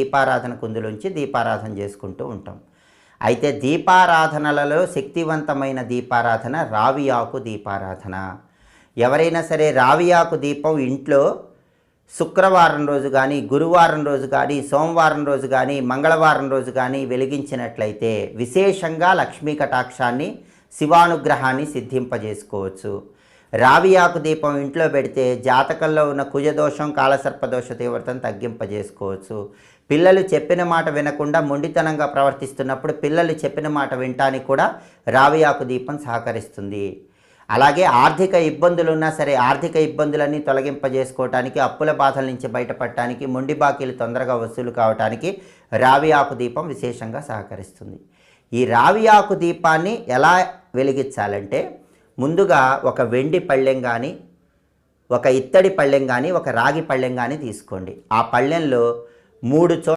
దీపారాధన కుందులోంచి దీపారాధన చేసుకుంటూ ఉంటాం. అయితే దీపారాధనలలో శక్తివంతమైన దీపారాధన రావి ఆకు దీపారాధన. ఎవరైనా సరే రావి ఆకు దీపం ఇంట్లో శుక్రవారం రోజు కానీ గురువారం రోజు కానీ సోమవారం రోజు కానీ మంగళవారం రోజు కానీ వెలిగించినట్లయితే విశేషంగా లక్ష్మీ కటాక్షాన్ని శివానుగ్రహాన్ని సిద్ధింపజేసుకోవచ్చు. రావి ఆకు దీపం ఇంట్లో పెడితే జాతకంలో ఉన్న కుజదోషం కాలసర్పదోష తీవ్రతను తగ్గింపజేసుకోవచ్చు. పిల్లలు చెప్పిన మాట వినకుండా మొండితనంగా ప్రవర్తిస్తున్నప్పుడు పిల్లలు చెప్పిన మాట వినటానికి కూడా రావి ఆకు దీపం సహకరిస్తుంది. అలాగే ఆర్థిక ఇబ్బందులు ఉన్నా సరే ఆర్థిక ఇబ్బందులన్నీ తొలగింపజేసుకోవటానికి అప్పుల బాధల నుంచి బయటపడటానికి మొండి బాకీలు తొందరగా వసూలు కావటానికి రావి ఆకు దీపం విశేషంగా సహకరిస్తుంది. ఈ రావి ఆకు దీపాన్ని ఎలా వెలిగించాలంటే ముందుగా ఒక వెండి పళ్ళెం కానీ ఒక ఇత్తడి పళ్ళెం కానీ ఒక రాగి పళ్ళెం కానీ తీసుకోండి. ఆ పళ్ళెంలో మూడు చో